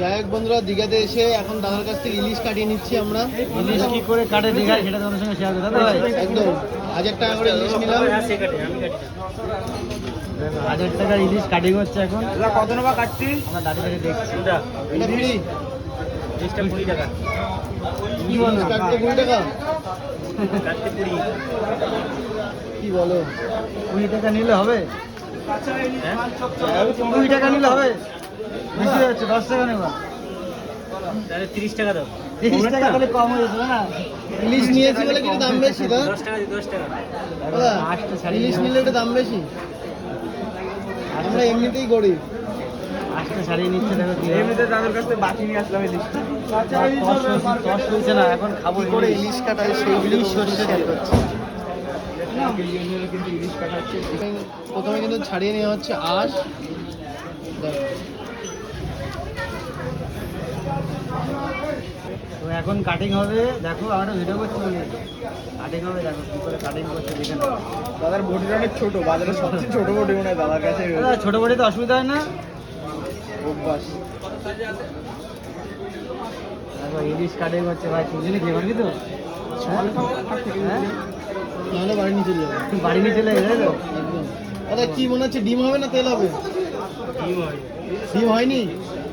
যাই হোক বন্ধুরা দীঘাতে এসে এখন দাদার কাছ থেকে ইলিশ কাটিয়ে নিচ্ছি আমরা। ইলিশ কি করে কাটে দীঘায়? সেটা তোমাদের সঙ্গে শেয়ার করতে ভাই একদম হাজার টাকা করে ইলিশ নিলাম। হাজার টাকার ইলিশ কাটিং হচ্ছে এখন। কত নেবা কাটছি? আমরা দাঁড়িয়ে দাঁড়িয়ে দেখছি। এটা ফ্রি ইলিশটা কুড়ি টাকা। কি বলো? কাটতে কুড়ি টাকা? কাটতে কুড়ি। কি বলো? কুড়ি টাকা নিলে হবে? কুড়ি টাকা নিলে হবে? বেশি যাচ্ছে দশ টাকা নেবা। তাহলে তিরিশ টাকা দাও। তিরিশ টাকা তাহলে কম হয়ে যাচ্ছে না? ইলিশ নিয়েছি বলে কিন্তু দাম বেশি দশ টাকা দশ ইলিশ নিলে এটা দাম বেশি? আমরা এমনিতেই গরিব। নিচ্ছে দেখো এমনিতে দাদার কাছ থেকে বাকি নিয়ে আসলাম ইলিশ দশ হয়েছে না এখন খাব করে ইলিশ। কাটায় সর্ষে প্রথমে কিন্তু ছাড়িয়ে নেওয়া হচ্ছে আঁশ দেখো। তো এখন কাটিং হবে দেখো আমরা ভিডিও করছি কাটিং হবে দেখো কি করে কাটিং করছে দেখে দাদার বডিটা অনেক ছোট বাজারে সবচেয়ে ছোট বডি মনে হয় দাদার কাছে। ছোট বড়িতে অসুবিধা হয় না? অভ্যাস। দেখো ইলিশ কাটিং হচ্ছে ভাই তিনজনই খেয়ে পারবি তো? হ্যাঁ? হ্যাঁ? নাহলে বাড়ি নিয়ে চলে যাবে। বাড়ি নিয়ে চলে গেলে তো? দাদা কি মনে হচ্ছে ডিম হবে না তেল হবে? ডিম হয়নি খেতে পারে দুধটা খেতে পারে না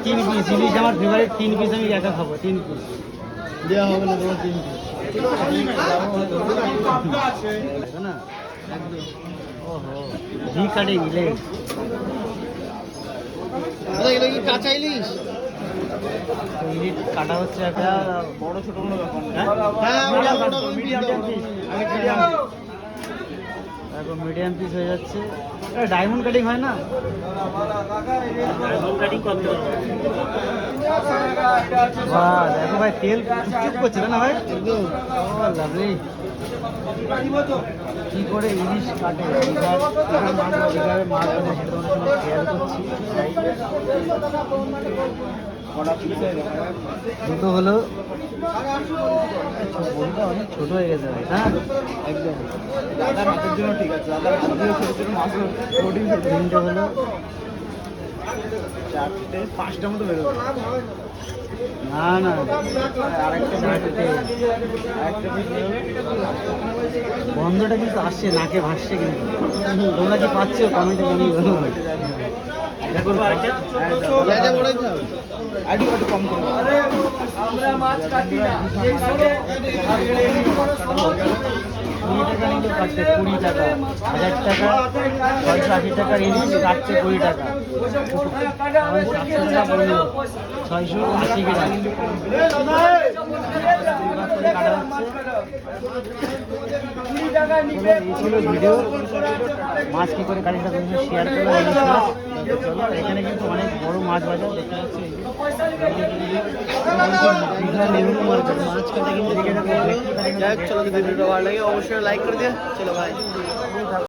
তিন পিস আমি খাব তিন পিস দেওয়া হবে কাটিং কাটা হচ্ছে একটা বড় ছোট কোনো ব্যাপার না হ্যাঁ, ওটা মিডিয়াম পিস দেখো মিডিয়াম পিস হয়ে যাচ্ছে ডায়মন্ড কাটিং হয় না বাহ দেখো ভাই তেল চুপ করছে না ভাই লাভলি কি করে ইলিশ কাটে মাছ দীঘার কাটে সেটা শেয়ার করছি দুটো হলো বড়িটা অনেক ছোট হয়ে গেছে ভাই হ্যাঁ? একদম। দাদার হাতের জন্য ঠিক আছে দাদার হাত দিয়ে ছোট ছোট মাছ প্রোটিন তিনটে হলো। চারটে পাঁচটা মতো বেরোবে না না। বন্ধটা কিন্তু আসছে নাকে ভাসছে কিন্তু। তোমরা কি পাচ্ছ? কমেন্টে জানিয়ে আমরা মাছ কাটি না কুড়ি টাকা কাটছে কুড়ি টাকা হাজার টাকা ছয়শো আশি টাকা ইলিশ কাটছে কুড়ি টাকা সাতশো ছয়শো আশি ভিডিও মাছ কি করে কাটিটা শেয়ার মাছ চলো এখানে কিন্তু অনেক অবশ্যই লাইক করে দিয়ে চলো ভাই